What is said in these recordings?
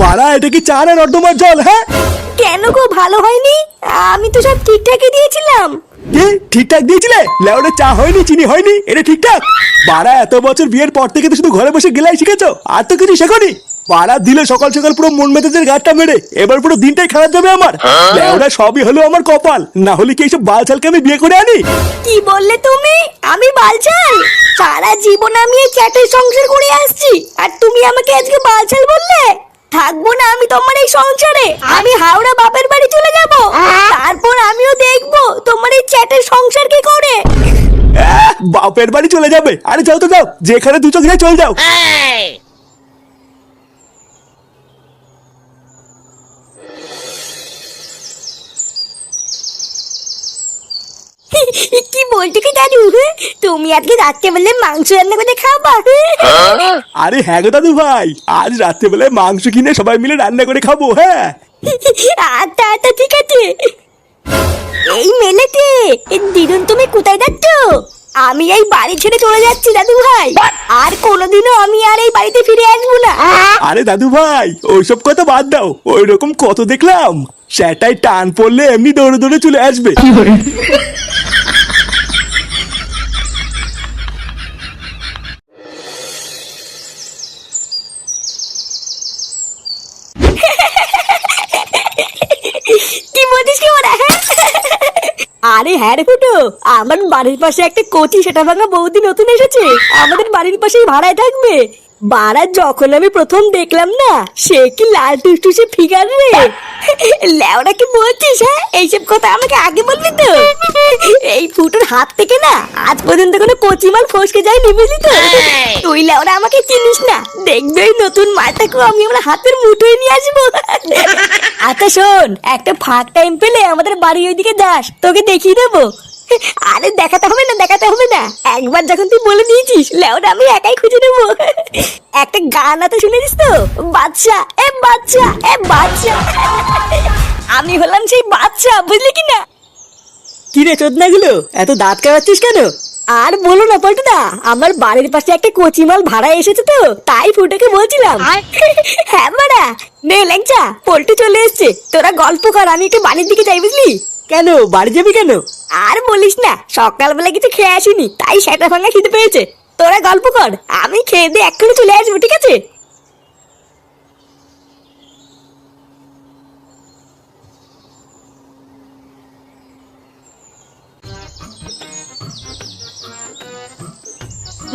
বাড়া এটা কি চা না নর্দমার জল হ্যাঁ? কেন গো ভালো হয়নি? আমি তো সব ঠিকঠাকই দিয়েছিলাম। কি? ঠিকঠাক দিয়েছিলে? লেওরা চা হয়নি চিনি হয়নি এটা ঠিকঠাক? বাড়া এত বছর বিয়ের পর থেকে তো শুধু ঘরে বসে গেলাই শিখেছো আর তো কিছু শেখনি। বাড়া দিলে সকাল সকাল পুরো মন মেতেজের গাড়টা মেরে। এবার পুরো দিনটাই খারাপ যাবে আমার। লেওরা সবই হলো আমার কপাল। না হলে কি এইসব বালছালকে আমি বিয়ে করে আনি? কি বললে তুমি? আমি বালছাল? সারা জীবন আমি এই চ্যাটের সংসার করে আসছি। আর তুমি আমাকে আজকে বালছাল বললে? থাকব না আমি তোমার এই সংসারে। আমি হাওড়া বাপের বাড়ি চলে যাব। তারপর আমিও দেখব তোমার এই চ্যাটের সংসার কি করে। আহ, বাপের বাড়ি চলে যাবে। আরে যাও তো যাও। যেখানে দু চোখ যায় চলে যাও। কি দাদু? তুমি আজকে রাত্রে বললে মাংস রান্না করে খাবা আরে হ্যাঁ গো দাদু ভাই আজ রাত্রেবেলায় মাংস কিনে সবাই মিলে রান্না করে খাব হ্যাঁ আচ্ছা আচ্ছা ঠিক আছে। এই মেলেতে দিদুন তুমি কোথায় যাচ্ছ? আমি এই বাড়ি ছেড়ে চলে যাচ্ছি দাদু ভাই। আর কোনোদিনও আমি আর এই বাড়িতে ফিরে আসব না। আরে দাদু ভাই ওইসব কথা বাদ দাও ওই রকম কত দেখলাম সেটাই টান পড়লে এমনি দৌড়ে দৌড়ে চলে আসবে কি বলছিস কি ওরা আরে হ্যাঁ রে ফুটো, আমার বাড়ির পাশে একটা কচি সেটা ভাঙা বহুদিন নতুন এসেছে। আমাদের বাড়ির পাশেই ভাড়ায় থাকবে। বাড়া যখন আমি প্রথম দেখলাম না সে কি লাল টুসটুসে ফিগার রে? লেওরা কি বলছিস হ্যাঁ? এইসব কথা আমাকে আগে বলবি তো? এই ফুটোর হাত থেকে না আজ পর্যন্ত কোনো কচি মাল ফসকে যায়নি বুঝলি তো? তুই লেওরা আমাকে চিনিস না? দেখবে ওই নতুন মালটাকেও আমি আমার হাতের মুঠোয় নিয়ে আসব। আচ্ছা শোন একটা ফাঁক টাইম পেলে আমাদের বাড়ি ওইদিকে যাস তোকে দেখিয়ে দেবো। আরে দেখাতে হবে না দেখাতে হবে না। একবার যখন তুই বলে দিয়েছিস লেওরা আমি একাই খুঁজে নেব। একটা গান আছে শুনেছিস তো? বাচ্চা এ বাচ্চা এ বাচ্চা। আমি হলাম সেই বাচ্চা বুঝলি কি না? কি রে চোদনা গুলো এত দাঁত কামাচ্ছিস কেন? আর বলো না পল্টুদা আমার বাড়ির পাশে একটা কচিমাল ভাড়া এসেছে তো তাই ফুটোকে বলছিলাম। হ্যাঁ মারা নে ল্যাংচা পল্টু চলে এসছে। তোরা গল্প কর আমি একটু বাড়ির দিকে যাই বুঝলি? কেন? বাড়ি যাবি কেন? আর বলিস না সকালবেলা কিছু খেয়ে আসিনি তাই সেটা ভাঙা খিদে পেয়েছে। তোরা গল্প কর আমি খেয়ে দিয়ে এক্ষুনি চলে আসব ঠিক আছে?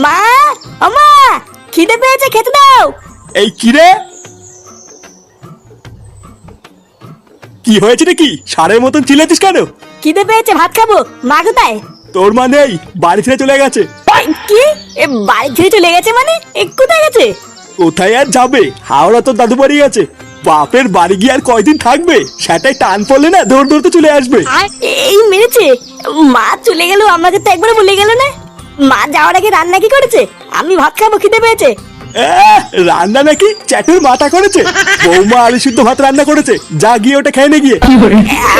মা আমা খিদে পেয়েছে খেতে দাও। এই কি কি হয়েছে নাকি? সারের মতন চিল্লাতিস কেন? খিদে পেয়েছে ভাত খাব। মা কোথায়? তোর মা নেই বাড়ি ছেড়ে চলে গেছে। কি? এ বাড়ি ছেড়ে চলে গেছে মানে? এ কোথায় গেছে? কোথায় আর যাবে? হাওড়া তোর দাদু বাড়ি গেছে। বাপের বাড়ি গিয়ে আর কয়দিন থাকবে? সেটাই টান পড়লে না দৌড় দৌড়তে চলে আসবে। এই মেরেছে। মা চলে গেল আমাকে তো একবার বলে গেল না। মা যাওয়ার আগে রান্না কি করেছে? আমি ভাত খাব খিদে পেয়েছে। রান্না নাকি চ্যাটুর মাথা করেছে? বৌমা আলু সিদ্ধ ভাত রান্না করেছে। যা গিয়ে ওটা খেয়ে নে গিয়ে।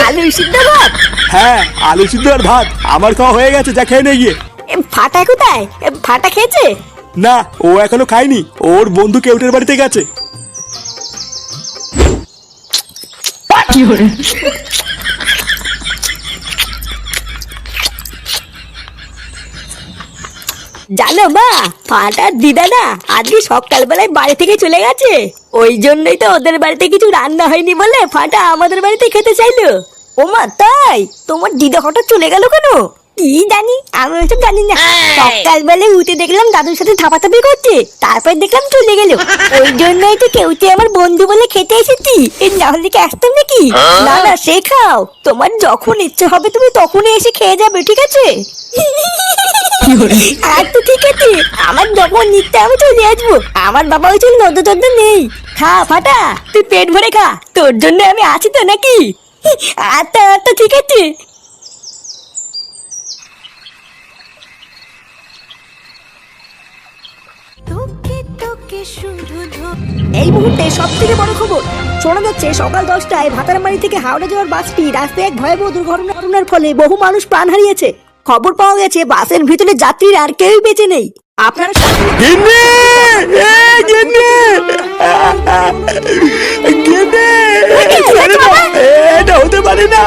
আলু সিদ্ধ ভাত? হ্যাঁ আলু সিদ্ধ আর ভাত। আমার খাওয়া হয়ে গেছে যা খেয়ে নে গিয়ে। এ, ফাটা কোথায়? এ, ফাটা খেয়েছে? না ও এখনও খায়নি। ওর বন্ধু কেউটের বাড়িতে গেছে। জানো মা ফাটার দিদা না আজকে সকালবেলায় বাড়ি থেকে চলে গেছে। ওই জন্যই তো ওদের বাড়িতে কিছু রান্না হয়নি বলে ফাটা আমাদের বাড়িতে খেতে চাইলো। ও মা তাই? তোমার দিদা হঠাৎ চলে গেল কেন? কি জানি? আমি ওসব জানি না। সকালবেলা উঠে দেখলাম দাদুর সাথে থাপাথাপি করছে। তারপর দেখলাম চলে গেল। ওই জন্যই তো কেউ আমার বন্ধু বলে খেতে এসেছি এর না হলে কি আসতাম নাকি? না না সে খাও। তোমার যখন ইচ্ছে হবে তুমি তখনই এসে খেয়ে যাবে ঠিক আছে? আর তো ঠিক আছে আমার যখন নিতে আমি চলে আসব। আমার বাবা ওই জন্য নদ্য টদ্য নেই। খা ফাটা তুই পেট ভরে খা। তোর জন্য আমি আছি তো নাকি? আচ্ছা আচ্ছা ঠিক আছে। এই মুহূর্তে সব থেকে বড় খবর শোনা যাচ্ছে সকাল দশটায় ভাতারমারি থেকে হাওড়া যাওয়ার বাসটি রাস্তায় এক ভয়াবহ দুর্ঘটনা ঘটনার ফলে বহু মানুষ প্রাণ হারিয়েছে। খবর পাওয়া গেছে বাসের ভিতরে যাত্রীর আর কেউই বেঁচে নেই। আপনারা এটা হতে পারে না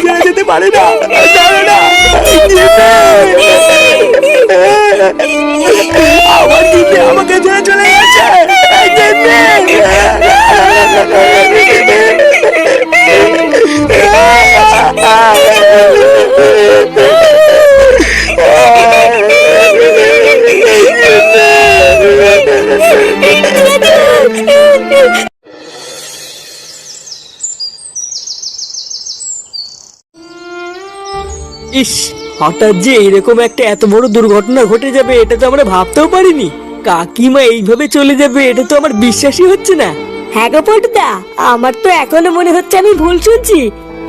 আমার যেতে পারে না। আমার দিদি আমাকে ছেড়ে চলে গেছে। হঠাৎ যে এরকম একটা এত বড় দুর্ঘটনা ঘটে যাবে এটা তো আমরা ভাবতেও পারিনি। কাকিমা এইভাবে চলে যাবে এটা তো আমার বিশ্বাসই হচ্ছে না। হ্যাঁ গো পটুদা আমার তো এখনও মনে হচ্ছে আমি ভুল শুনছি।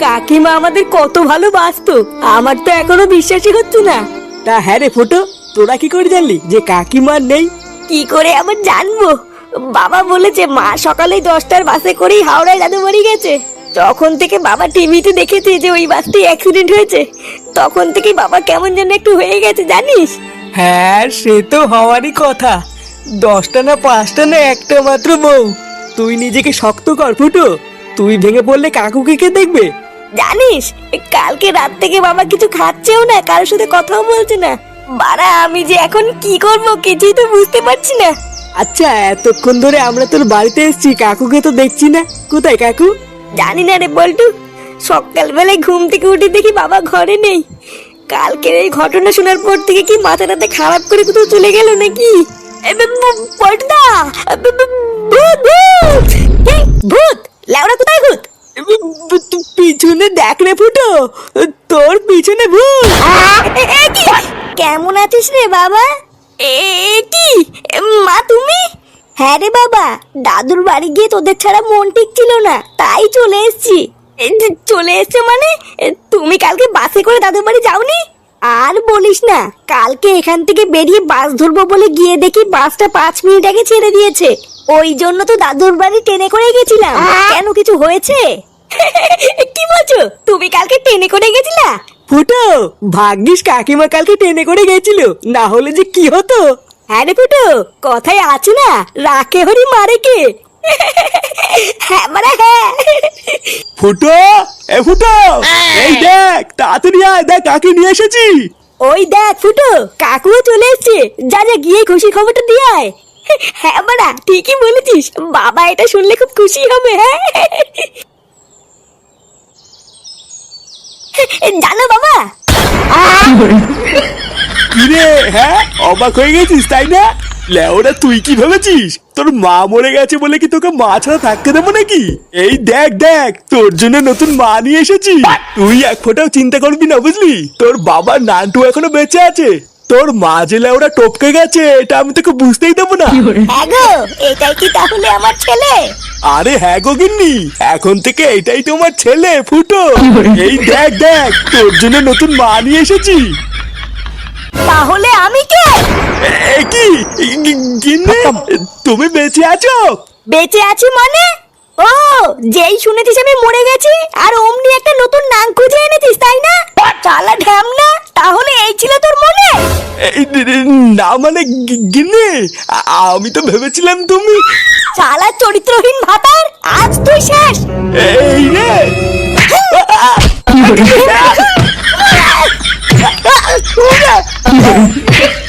কাকিমা আমাদের কত ভালোবাসতো আমার তো এখনও বিশ্বাসই হচ্ছে না। তা হ্যাঁ রে ফটো তোরা কি করে জানলি যে কাকিমা নেই? কি করে আবার জানব? বাবা বলেছে মা সকালে দশটার বাসে করেই হাওড়ায় দাদু বাড়ি গেছে। তখন থেকে বাবা টিভিতে দেখেছে যে ওই বাসটি অ্যাক্সিডেন্ট হয়েছে। তখন থেকে বাবা কেমন যেন একটু হয়ে গেছে জানিস? হ্যাঁ সে তো হওয়ারই কথা। দশটা না পাঁচটা না একটা মাত্র বউ। তুই নিজেকে শক্ত কর ফুটো। তুই ভেঙে পড়লে কাকুকে কে দেখবে? জানিস কালকে রাত থেকে বাবা কিছু খাচ্ছেও না কারোর সাথে কথাও বলছে না। বাড়া আমি যে এখন কি করব কিছুই তো বুঝতে পারছি না। আচ্ছা এতক্ষণ ধরে আমরা তোর বাড়িতে এসেছি কাকুকে তো দেখছি না। কোথায় কাকু? জানি না রে বল্টু। সকালবেলায় ঘুম থেকে উঠে দেখি বাবা ঘরে নেই। কালকের এই ঘটনা শোনার পর থেকে কি মাথা টাথা খারাপ করে কোথাও চলে গেল নাকি? ব- ভূত লেওড়া কোথায় ভূত? পিছনে দেখ রে ফুটো। তোর পিছনে ভূত? কেমন আছিস রে বাবা? এ কি? মা তুমি? হ্যাঁ রে বাবা দাদুর বাড়ি গিয়ে তোদের ছাড়া মন ঠিক ছিল না তাই চলে এসেছি। চলে এসছো মানে? তুমি কালকে বাসে করে দাদুর বাড়ি যাওনি? আর বলিস না কালকে এখান থেকে বেরিয়ে বাস ধরবো বলে গিয়ে দেখি বাসটা পাঁচ মিনিট আগে ছেড়ে দিয়েছে। ওই জন্য তো দাদুর বাড়ি ট্রেনে করে গেছিলাম। কেন কিছু হয়েছে? কি বলছো? তুমি কালকে ট্রেনে করে গেছিলা? ফুটো ভাগ্যিস কাকিমা কালকে ট্রেনে করে গেছিল। না হলে যে কি হতো? হ্যাঁ রে ফুটো কথায় আছে না রাখে হরি মারে কে? হ্যাঁ মানে হ্যাঁ ফুটো এ ফুটো এই দেখ তাড়াতাড়ি আয় দেখ কাকে নিয়ে এসেছি। ওই দেখ ফুটো কাকুও চলে এসছে। যা যা গিয়ে খুশি খবরটা দিয়ে আয়। হ্যাঁ বাড়া ঠিকই বলেছিস। বাবা এটা শুনলে খুব খুশি হবে হ্যাঁ। জানো বাবা? কিরে হ্যাঁ অবাক হয়ে গেছিস তাই না? লেওরা তুই কি ভেবেছিস? তোর মা মরে গেছে বলে কি তোকে মা ছাড়া থাকতে দেবো নাকি? এই দেখ দেখ তোর জন্য নতুন মা নিয়ে এসেছি। তুই এক ফোঁটাও চিন্তা করবি না বুঝলি? তোর বাবার নানটু এখনও বেঁচে আছে। তোর মা যে লেওরা টপকে গেছে এটা আমি তোকে বুঝতেই দেবো না। হ্যাঁ গো এটাই কি তাহলে আমার ছেলে? আরে হ্যাঁ গো গিন্নি এখন থেকে এটাই তোমার ছেলে ফুটো। এই দেখ দেখ তোর জন্য নতুন মা নিয়ে এসেছি। তাহলে আমি কে? কি গিন্নি তুমি বেঁচে আছো বেঁচে আছি মানে ও যেই শুনেছিস আমি মরে গেছি আর অমনি একটা নতুন নাম খুঁজে এনেছিস তাই না চালা ঢ্যাম না তাহলে এই ছিল তোর মনে না মানে গিন্নি আমি তো ভেবেছিলাম তুমি চালা চরিত্রহীন ভাতার আজ তুই শেষ এই রে কি